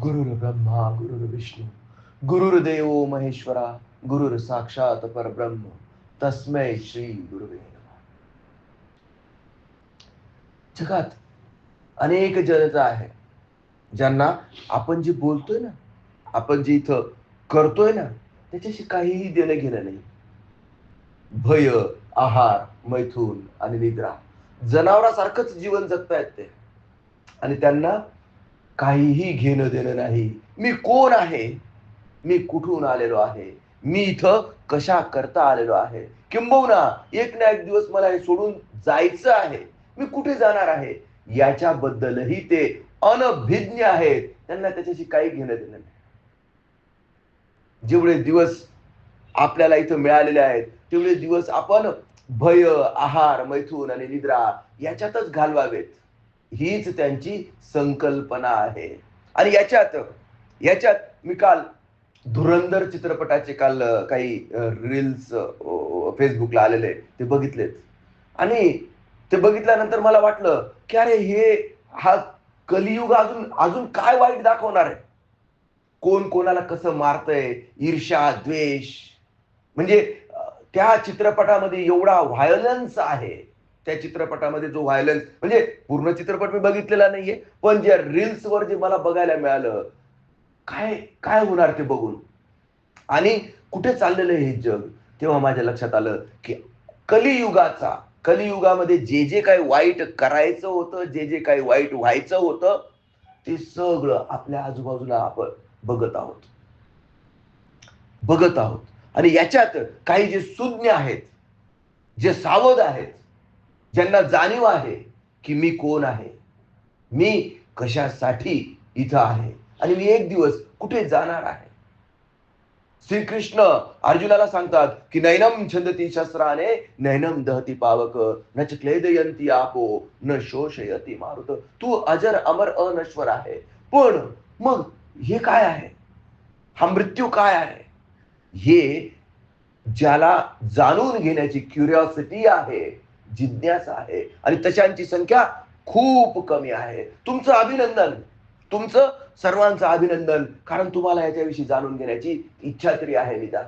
गुरुर ब्रह्मा गुरुर विष्णू. गुरुर्देव महेश्वरा गुरुर साक्षात परब्रह्म. तस्मै श्री गुरुवे जगात अनेक जनता आहे ज्यांना आपण जे बोलतोय ना आपण जे इथं करतोय ना त्याच्याशी काहीही देणं घेणं नाही. भय आहार मैथून आणि निद्रा जनावरासारखंच जीवन जगतायत ते. आणि त्यांना काहीही घेणं देणं नाही. मी कोण आहे? मी कुठून आलेलो आहे? मी इथं कशा करता आलेलो आहे? किंबहुना एक ना एक दिवस मला हे सोडून जायचं आहे. मी कुठे जाणार आहे? याच्याबद्दलही ते अनभिज्ञ आहेत. त्यांना त्याच्याशी काही घेणं देणं नाही. जेवढे दिवस आपल्याला इथं मिळालेले आहेत तेवढे दिवस आपण भय आहार मैथून आणि निद्रा याच्यातच घालवावेत. हीच त्यांची संकल्पना आहे. आणि याच्यात याच्यात मी काल धुरंधर चित्रपटाचे काल काही रील्स फेसबुकला आलेले ते बघितलेत. आणि ते बघितल्यानंतर मला वाटलं की अरे हे हा कलियुग अजून अजून काय वाईट दाखवणार आहे? कोण कोणाला कसं मारतय? ईर्षा द्वेष. म्हणजे त्या चित्रपटामध्ये एवढा व्हायलन्स आहे. त्या चित्रपटामध्ये जो व्हायलन्स म्हणजे पूर्ण चित्रपट मी बघितलेला नाहीये पण ज्या रील्स वर जे मला बघायला मिळालं काय काय होणार ते बघून? आणि कुठे चाललेलं आहे हे जग? तेव्हा माझ्या लक्षात आलं की कलियुगाचा कलियुगामध्ये जे जे काय वाईट करायचं होतं जे जे काय वाईट व्हायचं होतं ते सगळं आपल्या आजूबाजूला आपण बघत आहोत. बघत आहोत. आणि याच्यात काही जे सुज्ञ आहेत जे सावध आहेत ज्यांना जाणीव आहे की मी कोण आहे मी कशासाठी इथं आहे आणि मी एक दिवस कुठे जाणार आहे? श्रीकृष्ण अर्जुनाला सांगतात की नैनम छंदती शस्त्राने नैनम दहती पावक न च क्लेदयंती आपो न शोषयती मारुत. तू अजर अमर अनश्वर आहे. पण मग हे काय आहे? हा मृत्यू काय आहे? हे ज्याला जाणून घेण्याची क्युरिओसिटी आहे जिज्ञासा आहे. आणि तशांची संख्या खूप कमी आहे. तुमचं अभिनंदन. तुमचं सर्वांचं अभिनंदन. कारण तुम्हाला याच्याविषयी जाणून घेण्याची इच्छा तरी आहे निदान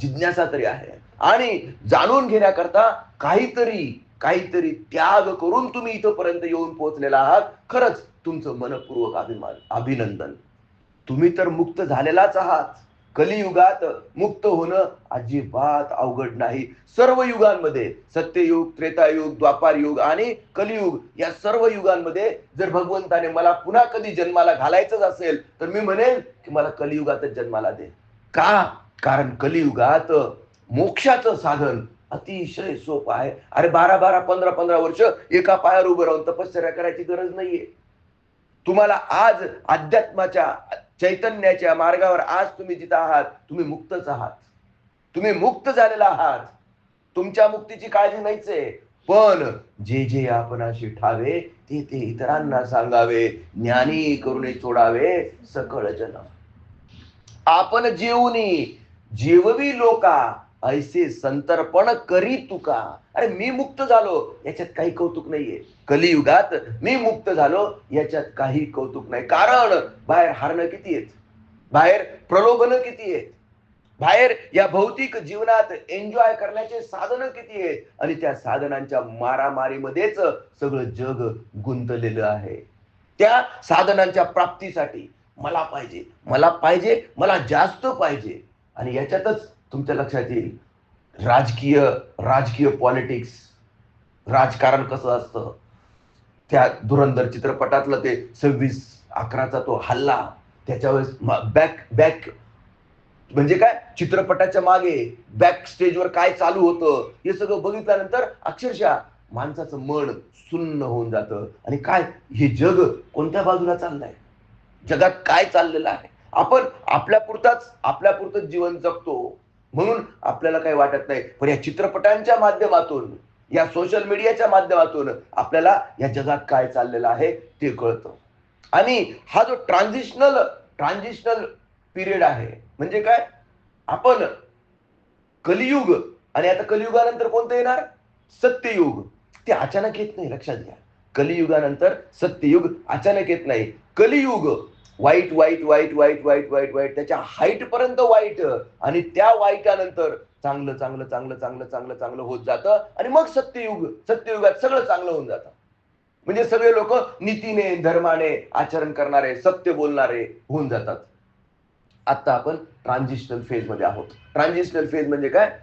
जिज्ञासा तरी आहे. आणि जाणून घेण्याकरता काहीतरी काहीतरी त्याग करून तुम्ही इथपर्यंत येऊन पोहोचलेला आहात. खरंच तुमचं मनपूर्वक अभिमान अभिनंदन. तुम्ही तर मुक्त झालेलाच आहात. कलियुगात मुक्त होणं अजिबात अवघड नाही. सर्व युगांमध्ये सत्ययुग त्रेतायुग द्वापार युग आणि कलियुग या सर्व युगांमध्ये जर भगवंताने मला पुन्हा कधी जन्माला घालायचंच असेल तर मी म्हणेन की मला कलियुगातच जन्माला दे. का? कारण कलियुगात मोक्षाचं साधन अतिशय सोपं आहे. अरे बारा बारा पंधरा पंधरा वर्ष एका पायावर उभं राहून तपश्चर्या करायची गरज नाहीये. तुम्हाला आज अध्यात्माच्या चैतन्याच्या मार्गावर आज तुम्ही जिथं आहात तुम्ही मुक्तच आहात. तुम्ही मुक्त झालेला आहात. तुमच्या मुक्तीची काळजी नाहीच आहे. पण जे जे आपण असे ठावे ते ते इतरांना सांगावे ज्ञानी करुणे सोडावे सकळ जन आपण जेवणी जेववी लोका ऐसे संतर्पण करी तुका. अरे मी मुक्त झालो याच्यात काही कौतुक नाहीये. कलियुगात मी मुक्त झालो याच्यात काही कौतुक नाही. कारण बाहेर हारणं किती आहेत? बाहेर प्रलोभन किती आहेत? बाहेर या भौतिक जीवनात एन्जॉय करण्याचे साधनं किती आहेत? आणि त्या साधनांच्या मारामारीमध्येच सगळं जग गुंतलेलं आहे. त्या साधनांच्या प्राप्तीसाठी मला पाहिजे मला पाहिजे मला जास्त पाहिजे. आणि याच्यातच तुमच्या लक्षात येईल. राजकीय राजकीय पॉलिटिक्स राजकारण कसं असतं? त्या धुरंधर चित्रपटातलं ते सव्वीस अकराचा तो हल्ला त्याच्यावेळेस बॅक बॅक म्हणजे काय? चित्रपटाच्या मागे बॅक स्टेजवर काय चालू होतं हे सगळं बघितल्यानंतर अक्षरशः माणसाचं मन सुन्न होऊन जातं. आणि काय? हे जग कोणत्या बाजूला चाललंय? जगात काय चाललेलं आहे? आपण आपल्या पुरताच आपल्या पुरतच जीवन जगतो. म्हणून आपल्याला काही वाटत नाही. पण या चित्रपटांच्या माध्यमातून या सोशल मीडियाच्या माध्यमातून आपल्याला या जगात काय चाललेलं आहे ते कळतं. आणि हा जो ट्रान्झिशनल ट्रान्झिशनल पिरियड आहे म्हणजे काय? आपण कलियुग आणि आता कलियुगानंतर कोणतं येणार? सत्ययुग. ते अचानक येत नाही लक्षात घ्या. कलियुगानंतर सत्ययुग अचानक येत नाही. कलियुग वाईट वाईट वाईट वाईट वाईट वाईट वाईट त्याच्या हाईट पर्यंत वाईट आणि त्या वाईटानंतर चांगलं चांगलं चांगलं चांगलं चांगलं चांगलं होत जातं. आणि मग सत्ययुग सत्ययुगात सगळं चांगलं होऊन जातं. म्हणजे सगळे लोक नीतीने धर्माने आचरण करणारे सत्य बोलणारे होऊन जातात. आता आपण ट्रान्झिशनल फेजमध्ये आहोत. ट्रान्झिशनल फेज म्हणजे काय?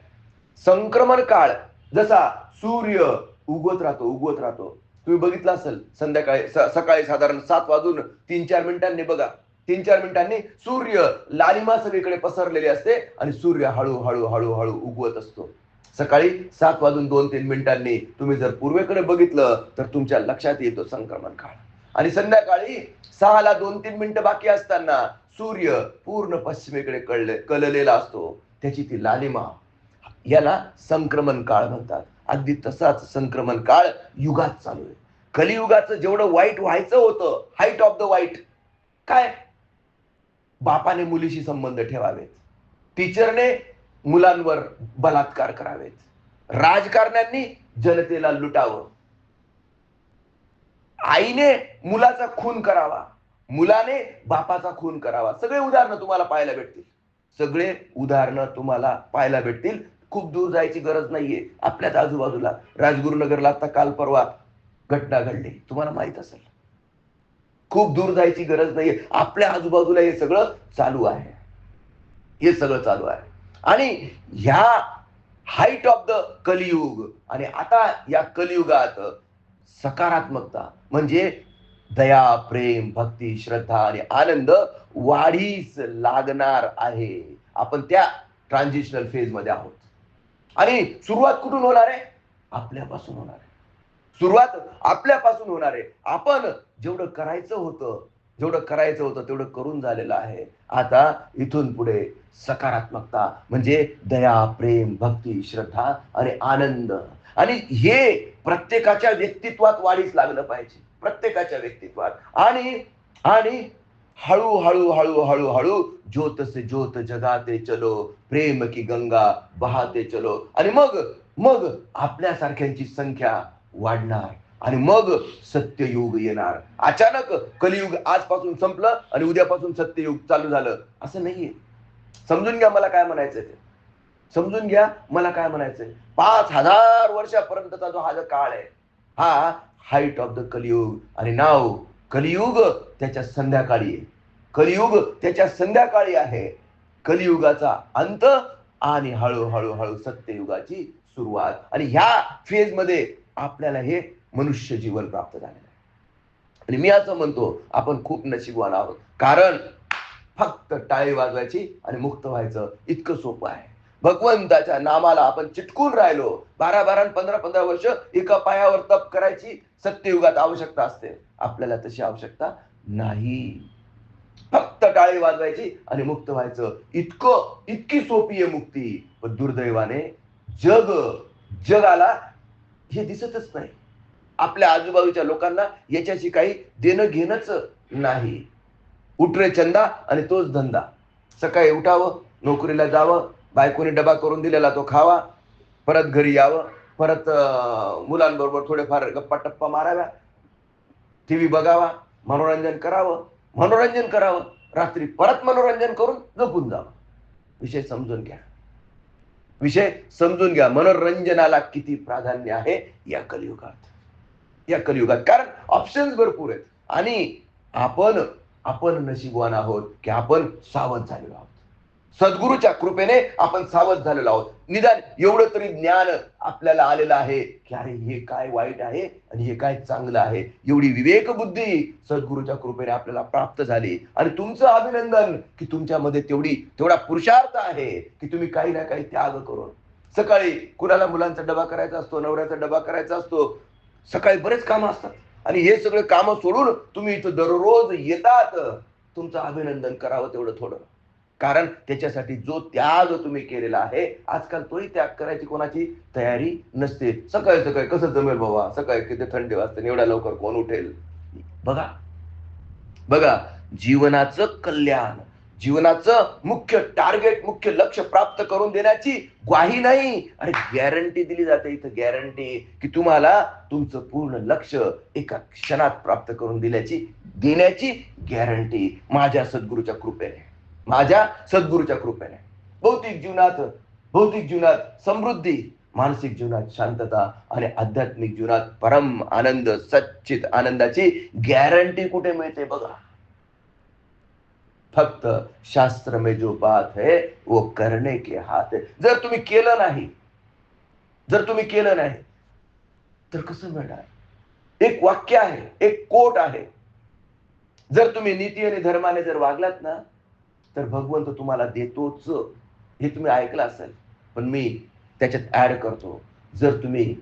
संक्रमण काळ. जसा सूर्य उगवत राहतो उगवत राहतो. तुम्ही बघितलं असेल संध्याकाळी स- सकाळी साधारण सात वाजून तीन चार मिनिटांनी बघा. तीन चार मिनिटांनी सूर्य लालिमा सगळीकडे पसरलेली असते आणि सूर्य हळूहळू हळूहळू उगवत असतो. सकाळी सात वाजून दोन तीन मिनिटांनी तुम्ही जर पूर्वेकडे बघितलं तर तुमच्या लक्षात येतो संक्रमण काळ. आणि संध्याकाळी सहाला दोन तीन मिनिटं बाकी असताना सूर्य पूर्ण पश्चिमेकडे कळले कललेला असतो. त्याची ती लालिमा याला संक्रमण काळ म्हणतात. अगदी तसाच संक्रमण काळ युगात चालू आहे. कलियुगाचं जेवढं वाईट व्हायचं होतं हाईट ऑफ द वाईट काय? बापाने मुलीशी संबंध ठेवावेत. टीचरने मुलांवर बलात्कार करावेत. राजकारण्यांनी जनतेला लुटावं. आईने मुलाचा खून करावा. मुलाने बापाचा खून करावा. सगळे उदाहरणं तुम्हाला पाहायला भेटतील. सगळे उदाहरणं तुम्हाला पाहायला भेटतील. खूप दूर जायची गरज नाहीये आपल्याच आजूबाजूला. राजगुरुनगरला आता काल परवा घटना घडली. तुम्हाला माहीत असेल. खूप दूर जायची गरज नाहीये. आपल्या आजूबाजूला हे सगळं चालू आहे. हे सगळं चालू आहे. आणि ह्या हाईट ऑफ द कलियुग आणि आता या कलियुगात सकारात्मकता म्हणजे दया प्रेम भक्ती श्रद्धा आणि आनंद वाढीस लागणार आहे. आपण त्या ट्रान्झिशनल फेजमध्ये आहोत. आणि सुरुवात कुठून होणार आहे? आपल्यापासून होणार आहे. सुरुवात आपल्यापासून होणार आहे. आपण जेवढं करायचं होतं जेवढं करायचं होतं तेवढं करून झालेलं आहे. आता इथून पुढे सकारात्मकता म्हणजे दया प्रेम भक्ती श्रद्धा आणि आनंद. आणि हे प्रत्येकाच्या व्यक्तित्वात वाढीस लागलं पाहिजे. प्रत्येकाच्या व्यक्तित्वात. आणि आणि हळू हळू हळू हळू हळू ज्योत से ज्योत जगाते चलो प्रेम की गंगा बहाते चलो. आणि मग मग आपल्यासारख्यांची संख्या वाढणार आणि मग सत्ययुग येणार. अचानक कलियुग आजपासून संपलं आणि उद्यापासून सत्ययुग चालू झालं. असं नाहीये. समजून घ्या मला काय म्हणायचंय ते. समजून घ्या मला काय म्हणायचंय. पाच हजार वर्षापर्यंतचा जो हा जो काळ आहे हा हाईट ऑफ द कलियुग. आणि नाव कलियुग त्याच्या संध्याकाळी आहे. कलियुग त्याच्या संध्याकाळी आहे. कलियुगाचा अंत आणि हळूहळू हळू सत्ययुगाची सुरुवात. आणि ह्या फेजमध्ये आपल्याला हे मनुष्य जीवन प्राप्त झालेलं आहे. आणि मी असं म्हणतो आपण खूप नशीबवान आहोत. कारण फक्त टाळी वाजवायची आणि मुक्त व्हायचं इतकं सोपं आहे. भगवंताच्या नामाला आपण चिटकून राहिलो. बारा बारा पंधरा पंधरा वर्ष एका पायावर तप करायची सत्ययुगात आवश्यकता असते. आपल्याला तशी आवश्यकता नाही. फक्त टाळी वाजवायची आणि मुक्त व्हायचं. इतकं इतकी सोपी आहे मुक्ती. पण दुर्दैवाने जग जगाला हे दिसतच नाही. आपल्या आजूबाजूच्या लोकांना याच्याशी काही देणं घेणंच नाही. उठरे चंदा आणि तोच धंदा. सकाळी उठावं नोकरीला जावं बायकोने डबा करून दिलेला तो खावा. परत घरी यावं. परत मुलांबरोबर थोडेफार गप्पा टप्पा माराव्या. टीव्ही बघावा. मनोरंजन करावं. मनोरंजन करावं. रात्री परत मनोरंजन करून झोपून जावं. विषय समजून घ्या. विषय समजून घ्या. मनोरंजनाला किती प्राधान्य आहे या कलियुगात. या कलियुगात. कारण ऑप्शन्स भरपूर आहेत. आणि आपण आपण नशीबवान आहोत की आपण सावध झालेलो आहोत. सद्गुरूच्या कृपेने आपण सावध झालेलो आहोत. निदान एवढं तरी ज्ञान आपल्याला आलेलं आहे की अरे हे काय वाईट आहे आणि हे काय चांगलं आहे? एवढी विवेक बुद्धी सद्गुरूच्या कृपेने आपल्याला प्राप्त झाली. आणि तुमचं अभिनंदन की तुमच्यामध्ये तेवढी तेवढा पुरुषार्थ आहे की तुम्ही काही ना काही त्याग करून. सकाळी कुणाला मुलांचा डबा करायचा असतो नवऱ्याचा डबा करायचा असतो सकाळी बरेच कामं असतात. आणि हे सगळे कामं सोडून तुम्ही इथं दररोज येतात. तुमचं अभिनंदन करावं तेवढं थोडं. कारण त्याच्यासाठी जो त्याग तुम्ही केलेला आहे आजकाल तोही त्याग करायची कोणाची तयारी नसते. सकाळी सकाळी कसं जमेल बाबा? सकाळी किती थंडी वाजते एवढ्या लवकर कोण उठेल? बघा. बघा जीवनाचं कल्याण जीवनाचं मुख्य टार्गेट मुख्य लक्ष प्राप्त करून देण्याची ग्वाही नाही. अरे गॅरंटी दिली जाते इथं गॅरंटी की तुम्हाला तुमचं पूर्ण लक्ष एका क्षणात प्राप्त करून दिल्याची देण्याची गॅरंटी माझ्या सद्गुरूच्या कृपेने. माझ्या सद्गुरूच्या कृपेने. भौतिक जीवनात भौतिक जीवनात समृद्धी मानसिक जीवनात शांतता आणि आध्यात्मिक जीवनात परम आनंद सच्चित आनंदाची गॅरंटी कुठे मिळते बघा. फक्त शास्त्र में जो बात है वो करणे के हात है जर तुम्ही केलं नाही जर तुम्ही केलं नाही तर कसं मिळणार? एक वाक्य आहे एक कोट आहे. जर तुम्ही नीती आणि धर्माने जर वागलात ना तर भगवंत तुम्हाला देतोच हे तुम्ही ऐकलं असेल पण मी त्याच्यात ऍड करतो. जर तुम्ही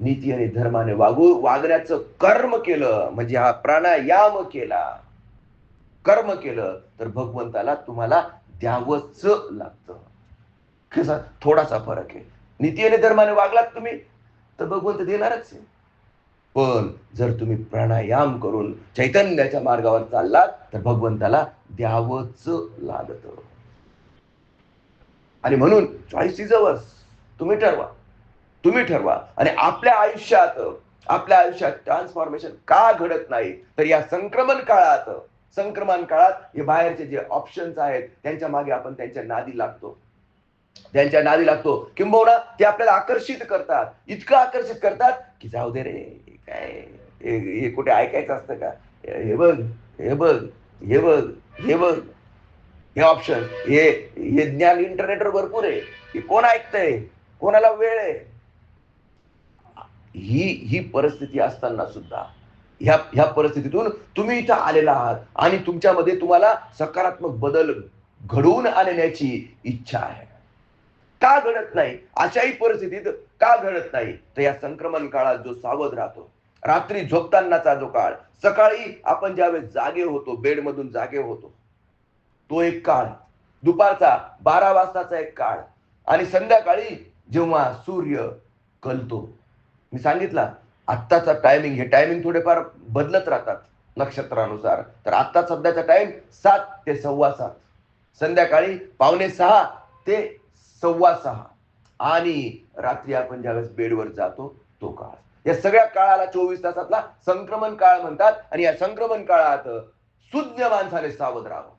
नीती आणि धर्माने वागू वागण्याचं कर्म केलं म्हणजे हा प्राणायाम केला कर्म केलं तर भगवंताला तुम्हाला द्यावंच लागतं. कसा थोडासा फरक आहे. नीती आणि धर्माने वागलात तुम्ही तर भगवंत देणारच आहे. पण जर तुम्ही प्राणायाम करून चैतन्याच्या मार्गावर चाललात तर भगवंताला द्यावंच लागत. आणि म्हणून चॉईस इज अवर्स तुम्ही ठरवा. तुम्ही ठरवा. आणि आपल्या आयुष्यात आपल्या आयुष्यात ट्रान्सफॉर्मेशन का घडत नाही तर या संक्रमण काळात संक्रमण काळात हे बाहेरचे जे ऑप्शन्स आहेत त्यांच्या मागे आपण त्यांच्या नादी लागतो. त्यांच्या नादी लागतो. किंबहुना ते आपल्याला आकर्षित करतात. इतकं आकर्षित करतात की जाऊ दे रे. काय? हे कुठे ऐकायचं असतं का? हे बघ हे बघ हे बघ हे बघ. हे ऑप्शन हे हे ज्ञान इंटरनेटवर भरपूर आहे. हे कोण ऐकतंय? कोणाला वेळ आहे? ही ही परिस्थिती असताना सुद्धा ह्या ह्या परिस्थितीतून तुम्ही इथं आलेला आहात आणि तुमच्यामध्ये तुम्हाला सकारात्मक बदल घडवून आणण्याची इच्छा आहे. का घडत नाही? अशाही परिस्थितीत का घडत नाही? तर या संक्रमण काळात जो सावध राहतो रात्री झोपतानाचा जो काळ सकाळी आपण ज्यावेळेस जागे होतो बेडमधून जागे होतो तो एक काळ. दुपारचा बारा वाजताचा एक काळ. आणि संध्याकाळी जेव्हा सूर्य कलतो. मी सांगितला आत्ताचा टायमिंग हे टायमिंग थोडेफार बदलत राहतात नक्षत्रानुसार. तर आत्ता सध्याचा टाइम सात ते सव्वा सात. संध्याकाळी पावणे सहा ते सव्वा सहा. आणि रात्री आपण ज्यावेळेस बेडवर जातो तो काळ. या सगळ्या काळाला चोवीस तासातला संक्रमण काळ म्हणतात. आणि या संक्रमण काळात सुज्ञ माणसाने सावध राहावं.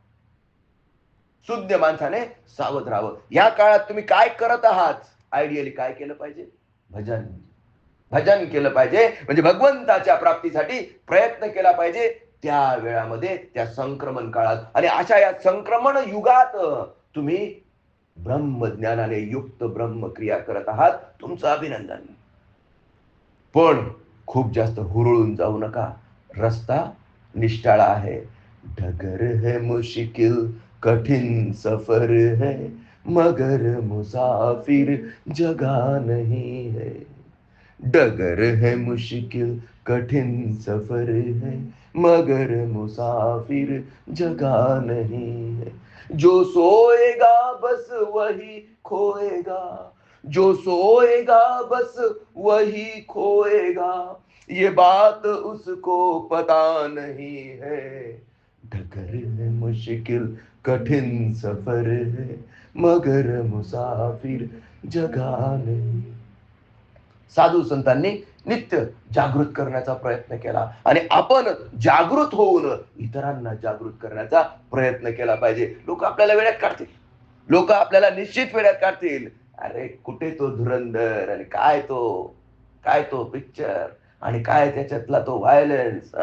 सुज्ञ माणसाने सावध राहावं. या काळात तुम्ही काय करत आहात? आयडियली काय केलं पाहिजे? भजन. भजन केलं पाहिजे. म्हणजे भगवंताच्या प्राप्तीसाठी प्रयत्न केला पाहिजे. त्या वेळामध्ये त्या संक्रमण काळात. आणि अशा या संक्रमण युगात तुम्ही ब्रह्मज्ञानाने युक्त ब्रह्मक्रिया करत आहात. तुमचं अभिनंदन. पण खूप जास्त हुरळून जाऊ नका. रस्ता निष्ठाळा आहे. डगर है मुश्किल कठिन सफ़र है. मगर मुसाफिर जगा नहीं है. डगर है मुश्किल कठिन सफ़र है. मगर मुसाफिर जगा नहीं है. जो सोएगा बस वही खोएगा। जो सोएगा बस वही खोएगा। ये बात उसको पता नहीं है। ढकर है मुश्किल कठिन सफर है मगर मुसाफिर जगा नहीं। साधू संतांनी नित्य जागृत करण्याचा प्रयत्न केला आणि आपण जागृत होऊन इतरांना जागृत करण्याचा प्रयत्न केला पाहिजे. लोक आपल्याला वेळात काढतील. लोक आपल्याला निश्चित वेळात काढतील. अरे कुठे तो धुरंधर आणि काय तो काय तो पिक्चर आणि काय त्याच्यातला तो व्हायलन्स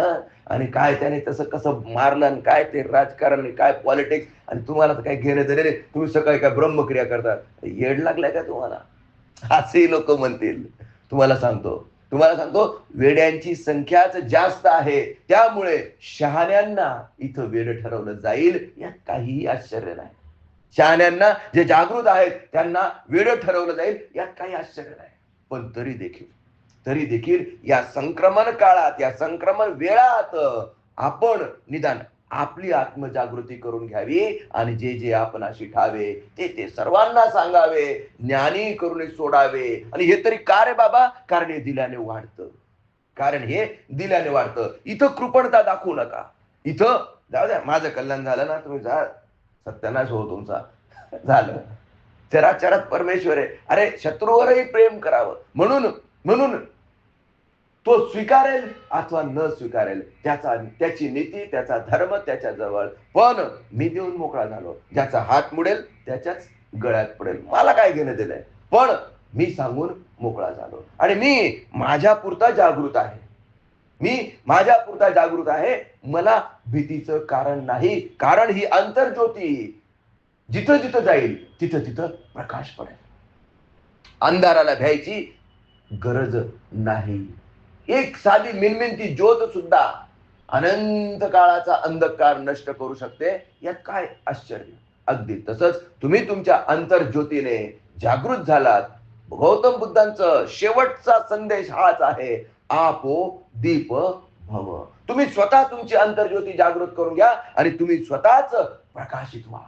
आणि काय त्याने तसं कसं मारलं आणि काय ते राजकारण आणि काय पॉलिटिक्स आणि तुम्हाला तर काय घेणं देणे तुम्ही सकाळी काय ब्रह्मक्रिया करतात येड लागलाय का तुम्हाला? असेही लोक म्हणतील. तुम्हाला सांगतो. तुम्हाला सांगतो वेड्यांची संख्याच जास्त आहे. त्यामुळे शहाण्यांना इथं वेड ठरवलं जाईल यात काहीही आश्चर्य नाही. शहाण्यांना जे जागृत आहेत त्यांना वेळ ठरवलं जाईल यात काही आश्चर्य नाही. पण तरी देखील तरी देखील या संक्रमण काळात या संक्रमण वेळात आपण निदान आपली आत्मजागृती करून घ्यावी आणि जे जे आपण अशी ठावे ते ते सर्वांना सांगावे ज्ञानी करून सोडावे. आणि हे तरी का रे बाबा? कारण हे दिल्याने वाढतं. कारण हे दिल्याने वाढतं. इथं कृपणता दाखवू नका. इथं जाऊ द्या माझं कल्याण झालं ना तुम्ही जा. सत्यानाश हो तुमचा. झालं. चराचरात परमेश्वर आहे. अरे शत्रूवरही प्रेम करावं. म्हणून म्हणून तो स्वीकारेल अथवा न स्वीकारेल त्याचा त्याची नीती त्याचा धर्म त्याच्याजवळ. पण मी देऊन मोकळा झालो. ज्याचा हात मुडेल त्याच्याच गळ्यात पडेल. मला काय घेणं दिलंय पण मी सांगून मोकळा झालो. आणि मी माझ्या पुरता जागृत आहे. मी माझ्या पुरता जागृत आहे. मला भीतीचं कारण नाही. कारण ही आंतरज्योती जिथं जिथं जाईल तिथं तिथं प्रकाश पडेल. अंधाराला भ्यायची गरज नाही. एक साधी मिनमिनती ज्योत सुद्धा अनंत काळाचा अंधकार नष्ट करू शकते. यात काय आश्चर्य? अगदी तसंच तुम्ही तुमच्या आंतरज्योतीने जागृत झालात. गौतम बुद्धांचं शेवटचा संदेश हाच आहे. आपो दीप भव. तुम्ही स्वतः तुमची अंतर्ज्योती जागृत करून घ्या आणि तुम्ही स्वतःच प्रकाशित व्हा.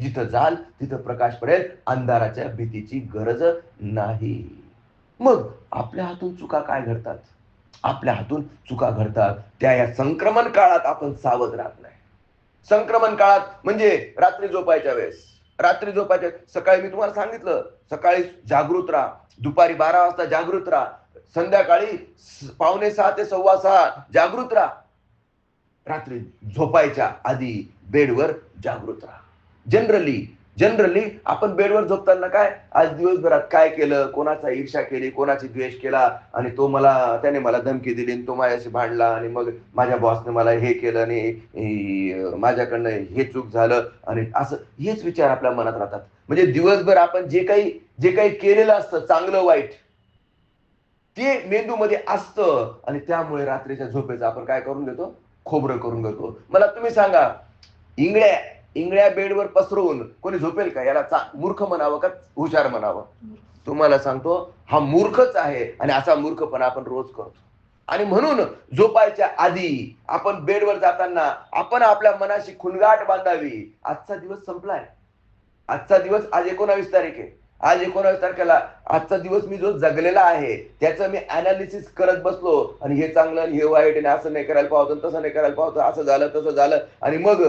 जिथं जाल तिथं प्रकाश पडेल अंधाराच्या भीतीची गरज नाही. मग आपल्या हातून चुका काय घडतात? आपल्या हातून चुका घडतात. त्या या संक्रमण काळात आपण सावध राहत नाही. संक्रमण काळात म्हणजे रात्री झोपायच्या वेळेस. रात्री झोपायच्या सकाळी मी तुम्हाला सांगितलं सकाळी जागृत राहा. दुपारी बारा वाजता जागृत राहा. संध्याकाळी पावणे सहा ते सव्वा सहा जागृत राहा. रात्री झोपायच्या आधी बेडवर जागृत राहा. जनरली जनरली आपण बेडवर झोपताना काय? आज दिवसभरात काय केलं? कोणाचा ईर्षा केली? कोणाची द्वेष केला? आणि तो मला त्याने मला धमकी दिली आणि तो माझ्याशी भांडला आणि मग माझ्या बॉसने मला हे केलं आणि माझ्याकडनं हे चूक झालं आणि असं हेच विचार आपल्या मनात राहतात. म्हणजे दिवसभर आपण जे काही जे काही केलेलं असतं चांगलं वाईट ते मेंदूमध्ये असतं आणि त्यामुळे रात्रीच्या झोपेचं आपण काय करून घेतो खोबरं करून घेतो मला तुम्ही सांगा इंगळ्या इंगळ्या बेडवर पसरवून कोणी झोपेल का? याला मूर्ख म्हणावं का? हुशार म्हणावं? तुम्हाला सांगतो हा मूर्खच आहे आणि असा मूर्खपणा आपण रोज करतो. आणि म्हणून झोपायच्या आधी आपण बेडवर जाताना आपण आपल्या मनाशी खुणगाट बांधावी. आजचा दिवस संपलाय. आजचा दिवस आज एकोणावीस तारीख आहे. आज एकोणावीस तारखेला आजचा दिवस मी जो जगलेला आहे त्याचं मी अनालिसिस करत बसलो. आणि हे चांगलं आणि हे वाईट आणि असं नाही करायला पाहतो तसं नाही करायला पाहतो असं झालं तसं झालं. आणि मग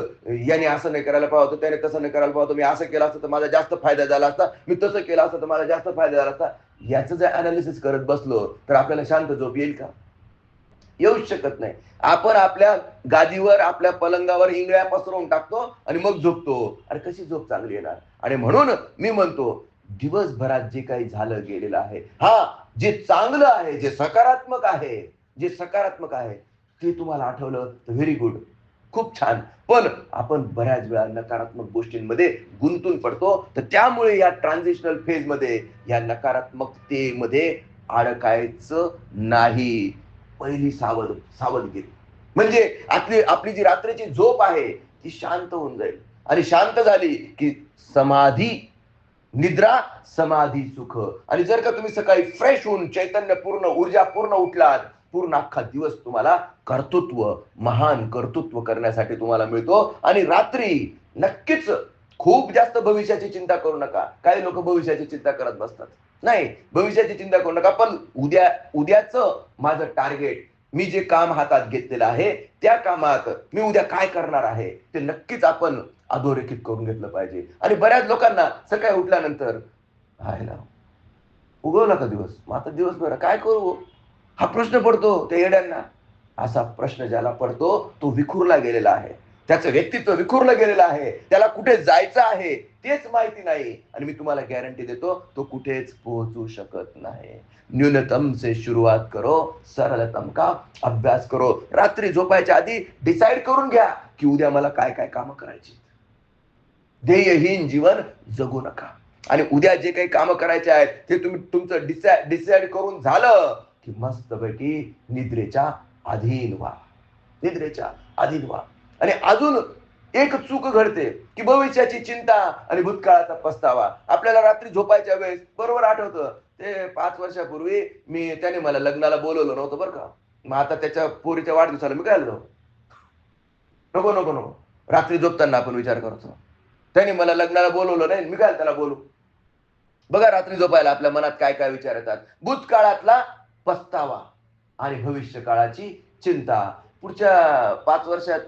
याने असं नाही करायला पाहतो त्याने तसं नाही करायला पाहतो मी असं केलं असतं तर माझा जास्त फायदा झाला असता. मी तसं केलं असतं तर माझा जास्त फायदा झाला असता. याचं जर अनालिसिस करत बसलो तर आपल्याला शांत झोप येईल का? येऊच शकत नाही. आपण आपल्या गादीवर आपल्या पलंगावर इंगळ्या पसरवून टाकतो आणि मग झोपतो. अरे कशी झोप चांगली येणार? आणि म्हणून मी म्हणतो दिवसभरात जे काही झालं गेलेलं आहे हा जे चांगलं आहे जे सकारात्मक आहे जे सकारात्मक आहे ते तुम्हाला आठवलं तर व्हेरी गुड खूप छान. पण आपण बऱ्याच वेळा नकारात्मक गोष्टींमध्ये गुंतून पडतो तर त्यामुळे या ट्रान्झिशनल फेजमध्ये या नकारात्मकतेमध्ये अडकायचं नाही. पहिली सावध सावधगिरी म्हणजे आपली आपली जी रात्रीची झोप आहे ती शांत होऊन जाईल. आणि शांत झाली की समाधी निद्रा समाधी सुख. आणि जर का तुम्ही सकाळी फ्रेश होऊन चैतन्य पूर्ण ऊर्जा पूर्ण उठलात पूर्ण अख्खा दिवस तुम्हाला कर्तृत्व महान कर्तृत्व करण्यासाठी तुम्हाला मिळतो. आणि रात्री नक्कीच खूप जास्त भविष्याची चिंता करू नका. काही लोक भविष्याची चिंता करत बसतात. नाही भविष्याची चिंता करू नका पण उद्या उद्याच माझं टार्गेट मी जे काम हातात घेतलेलं आहे त्या कामात मी उद्या काय करणार आहे ते नक्कीच आपण अधोरेखित करून घेतलं पाहिजे. आणि बऱ्याच लोकांना सकाळी उठल्यानंतर हाय ना उगवला का दिवस? मग आता दिवसभर काय करू हो? हा? प्रश्न पडतो त्या येड्यांना. असा प्रश्न ज्याला पडतो तो विखुरला गेलेला आहे. त्याचं व्यक्तित्व विखुरलं गेलेलं आहे. त्याला कुठे जायचं आहे तेच माहिती नाही. आणि मी तुम्हाला गॅरंटी देतो तो कुठेच पोहोचू शकत नाही. न्यूनतम से सुरुवात करो सरलतम का? अभ्यास करो. रात्री झोपायच्या आधी डिसाईड करून घ्या की उद्या मला काय काय कामं करायची ध्येयहीन जीवन जगू नका. आणि उद्या जे काही कामं करायचे आहेत ते तुम्ही तुमचं डिसाईड डिसाईड करून झालं की मस्तपैकी निद्रेच्या अधीन व्हा. निद्रेच्या अधीन व्हा. आणि अजून एक चूक घडते की भविष्याची चिंता आणि भूतकाळाचा पस्तावा. आपल्याला रात्री झोपायच्या वेळेस बरोबर आठवतं. ते पाच वर्षापूर्वी मी त्याने मला लग्नाला बोलवलं नव्हतं बरं का. मग आता त्याच्या पोरीच्या वाढदिवसाला मी काय नको नको नको. रात्री झोपताना आपण विचार करतो. त्याने मला लग्नाला बोलवलं नाही मी काय त्याला बोलू? बघा रात्री झोपायला आपल्या मनात काय काय विचार येतात. भूतकाळातला पस्तावा आणि भविष्य काळाची चिंता. पुढच्या पाच वर्षात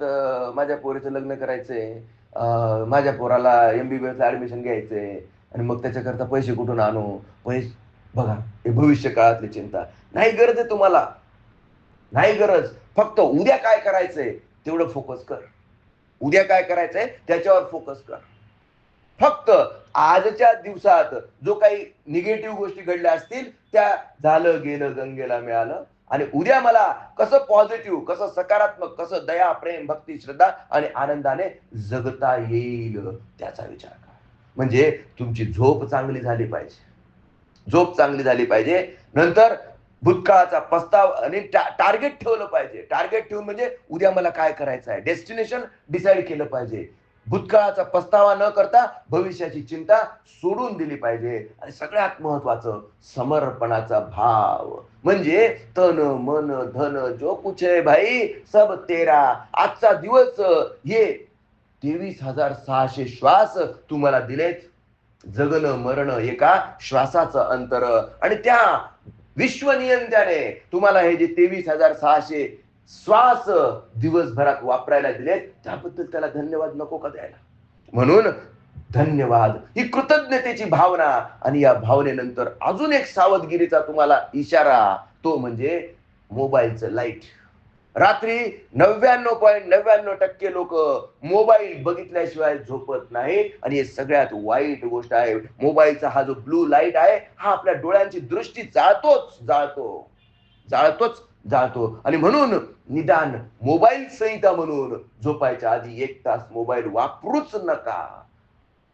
माझ्या पोरीचं लग्न करायचंय. अं, माझ्या पोराला एमबीबीएस ऍडमिशन घ्यायचंय. आणि मग त्याच्याकरता पैसे कुठून आणू? पैसे बघा हे भविष्य काळातली चिंता. नाही गरज आहे तुम्हाला. नाही गरज. फक्त उद्या काय करायचंय तेवढं फोकस कर. उद्या काय करायचंय त्याच्यावर फोकस कर. फक्त आजच्या दिवसात जो काही निगेटिव्ह गोष्टी घडल्या असतील त्या झालं गेलं गंगेला मिळालं. आणि उद्या मला कसं पॉझिटिव्ह कसं सकारात्मक कसं दया प्रेम भक्ती श्रद्धा आणि आनंदाने जगता येईल त्याचा विचार करा. म्हणजे तुमची झोप चांगली झाली पाहिजे. झोप चांगली झाली पाहिजे. नंतर भूतकाळाचा प्रस्ताव आणि टार्गेट ठेवलं पाहिजे. टार्गेट ठेवून म्हणजे उद्या मला काय करायचं आहे डेस्टिनेशन डिसाईड केलं पाहिजे. भूतकाळाचा पस्तावा न करता भविष्याची चिंता सोडून दिली पाहिजे. आणि सगळ्यात महत्वाचं समर्पणाचा भाव. म्हणजे तन मन धन जो कुछ है भाई सब तेरा. आजचा दिवस हे तेवीस हजार सहाशे श्वास तुम्हाला दिलेत. जगणं मरण एका श्वासाचं अंतर. आणि त्या विश्वनियंत्याने तुम्हाला हे जे तेवीस हजार सहाशे श्वास दिवसभरात वापरायला दिले त्याबद्दल त्याला धन्यवाद नको का द्यायला? म्हणून धन्यवाद ही कृतज्ञतेची भावना आणि या भावनेनंतर अजून एक सावधगिरीचा तुम्हाला इशारा तो म्हणजे मोबाईलचं लाइट. रात्री नव्याण्णव पॉईंट नव्याण्णव टक्के लोक मोबाईल बघितल्याशिवाय झोपत नाही. आणि हे सगळ्यात वाईट गोष्ट आहे मोबाईलचा हा जो ब्लू लाइट आहे हा आपल्या डोळ्यांची दृष्टी जाळतोच जाळतो जाळतोच. जातो. आणि म्हणून निदान मोबाईल संहिता म्हणून झोपायच्या आधी एक तास मोबाईल वापरूच नका.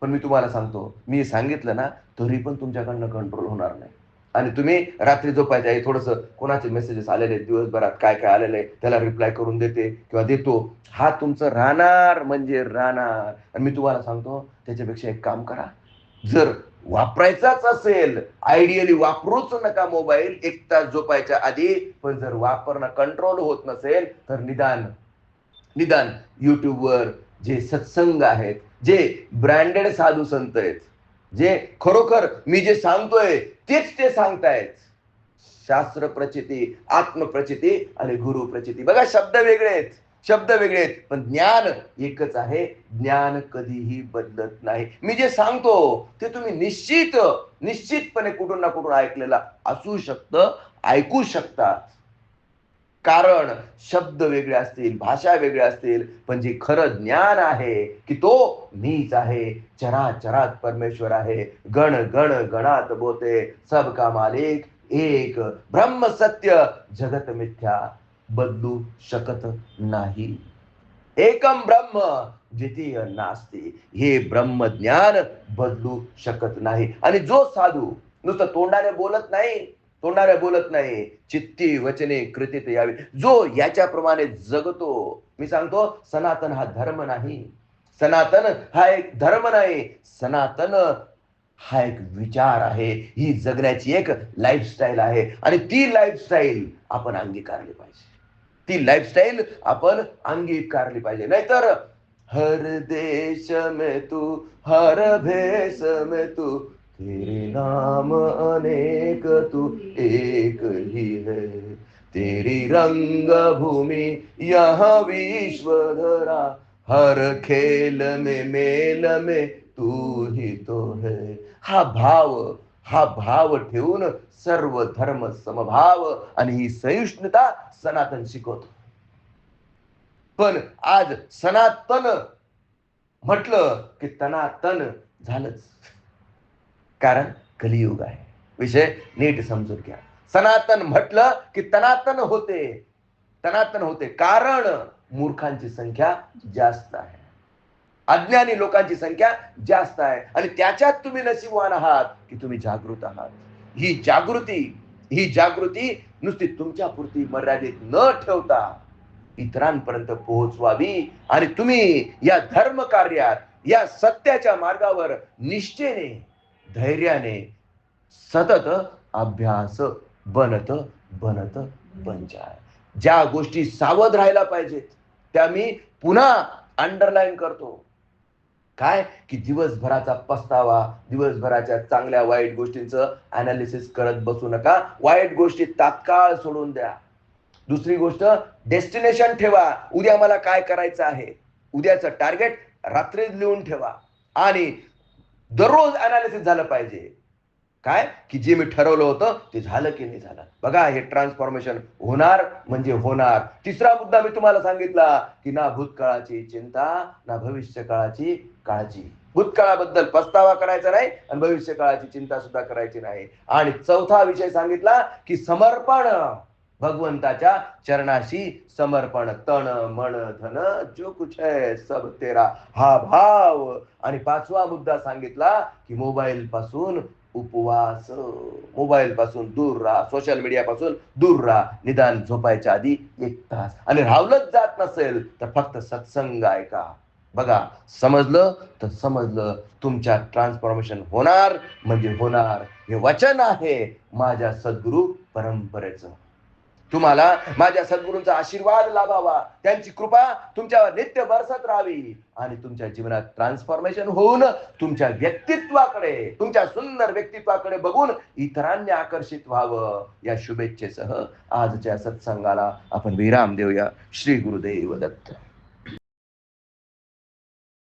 पण मी तुम्हाला सांगतो मी सांगितलं ना तरी पण तुमच्याकडनं कंट्रोल होणार नाही. आणि तुम्ही रात्री झोपायच्या आधी थोडस कोणाचे मेसेजेस आलेले दिवसभरात काय काय आलेले त्याला रिप्लाय करून देते किंवा देतो. हा तुमचं राहणार म्हणजे राहणार. आणि मी तुम्हाला सांगतो त्याच्यापेक्षा एक काम करा. जर वापरायचाच असेल आयडियली वापरूच नका मोबाईल एक तास झोपायच्या आधी पण जर वापरणं कंट्रोल होत नसेल तर निदान निदान युट्यूबवर जे सत्संग आहेत जे ब्रँडेड साधू संत आहेत जे खरोखर मी जे सांगतोय तेच ते सांगतायत. शास्त्र प्रचिती आत्मप्रचिती आणि गुरु प्रचिती. बघा शब्द वेगळे आहेत. शब्द वेगळे आहेत पण ज्ञान एकच आहे ज्ञान कधीही बदलत नाही. मी जे सांगतो ते तुम्ही निश्चित निश्चितपणे कुठून ना कुठून ऐकलेलं असू शकतं ऐकू शकतात. कारण शब्द वेगळे असतील भाषा वेगळ्या असतील पण जे खरं ज्ञान आहे की तो मीच आहे चराचरात परमेश्वर आहे गण गण गणात बोते सब का मालिक एक ब्रह्म सत्य जगत मिथ्या. बदलू शकत नाही. एकम ब्रह्म द्वितीय नास्ती. हे ब्रह्म ज्ञान बदलू शकत नाही. आणि जो साधू नुसतं तोंडाने बोलत नाही तोंडाने बोलत नाही चित्ती वचने कृतीत यावी. जो याच्याप्रमाणे जगतो मी सांगतो सनातन हा धर्म नाही. सनातन हा एक धर्म नाही. सनातन हा एक विचार आहे. ही जगण्याची एक लाईफस्टाईल आहे. आणि ती लाईफस्टाईल आपण अंगीकारली पाहिजे. ती लाईफस्टाईल आपण अंगीकारली पाहिजे. नाहीतर हर देश में तू हर भेष में तू तेरे नाम अनेक तू एक ही है। तेरी रंग भूमि यह विश्व धरा हर खेल में मेल में तू ही तो है। हा भाव हा भाव ठेवून सर्व धर्म समभाव आणि ही सहिष्णुता सनातन शिकवतो. पण आज सनातन म्हटलं की तनातन झालंच. कारण कलियुग आहे. विषय नीट समजून घ्या. सनातन म्हटलं की तनातन होते. तनातन होते. कारण मूर्खांची संख्या जास्त आहे. अज्ञानी लोकांची संख्या जास्त आहे. आणि त्याच्यात तुम्ही नशीबवान आहात की तुम्ही जागृत आहात. ही जागृती ही जागृती नुसती तुमच्या पुरती मर्यादित न ठेवता इतरांपर्यंत पोहोचवावी. आणि तुम्ही या धर्म कार्यात या सत्याच्या मार्गावर निष्ठेने धैर्याने सतत अभ्यास बनत बनत पंचाय ज्या गोष्टी सावध राहायला पाहिजेत त्या मी पुन्हा अंडरलाईन करतो. काय? की दिवसभराचा पस्तावा दिवसभराच्या चांगल्या वाईट गोष्टींचं अनालिसिस करत बसू नका. वाईट गोष्टी तात्काळ सोडून द्या. दुसरी गोष्ट डेस्टिनेशन ठेवा. उद्या मला काय करायचं आहे? उद्याचं टार्गेट रात्रीच लिहून ठेवा. आणि दररोज अनालिसिस झालं पाहिजे. काय? की जे मी ठरवलं होतं ते झालं की नाही झालं. बघा हे ट्रान्सफॉर्मेशन होणार म्हणजे होणार. तिसरा मुद्दा मी तुम्हाला सांगितला की ना भूतकाळाची चिंता ना भविष्य काळाची काळजी. भूतकाळाबद्दल पस्तावा करायचा नाही आणि भविष्य काळाची चिंता सुद्धा करायची नाही. आणि चौथा विषय सांगितला की समर्पण. भगवंताच्या चरणाशी समर्पण. तण मन धन जो कुछ है सब तेरा. हा भाव. आणि पाचवा मुद्दा सांगितला की मोबाईल पासून उपवास. मोबाईल पासून दूर राहा. सोशल मीडिया पासून दूर राहा. निदान झोपायच्या आधी एक तास. आणि राहवलंच जात नसेल तर फक्त सत्संग ऐका. बघा समजलं? तर समजलं तुमच्या ट्रान्सफॉर्मेशन होणार म्हणजे होणार. हे वचन आहे माझ्या सद्गुरु परंपरेचं. तुम्हाला माझ्या सद्गुरूंचा आशीर्वाद लाभावा. त्यांची कृपा तुमच्यावर नित्य बरसत राहावी. आणि तुमच्या जीवनात ट्रान्सफॉर्मेशन होऊन तुमच्या व्यक्तित्वाकडे तुमच्या सुंदर व्यक्तित्वाकडे बघून इतरांनी आकर्षित व्हावं. या शुभेच्छेसह आजच्या सत्संगाला आपण विराम देऊया. श्री गुरुदेव दत्त.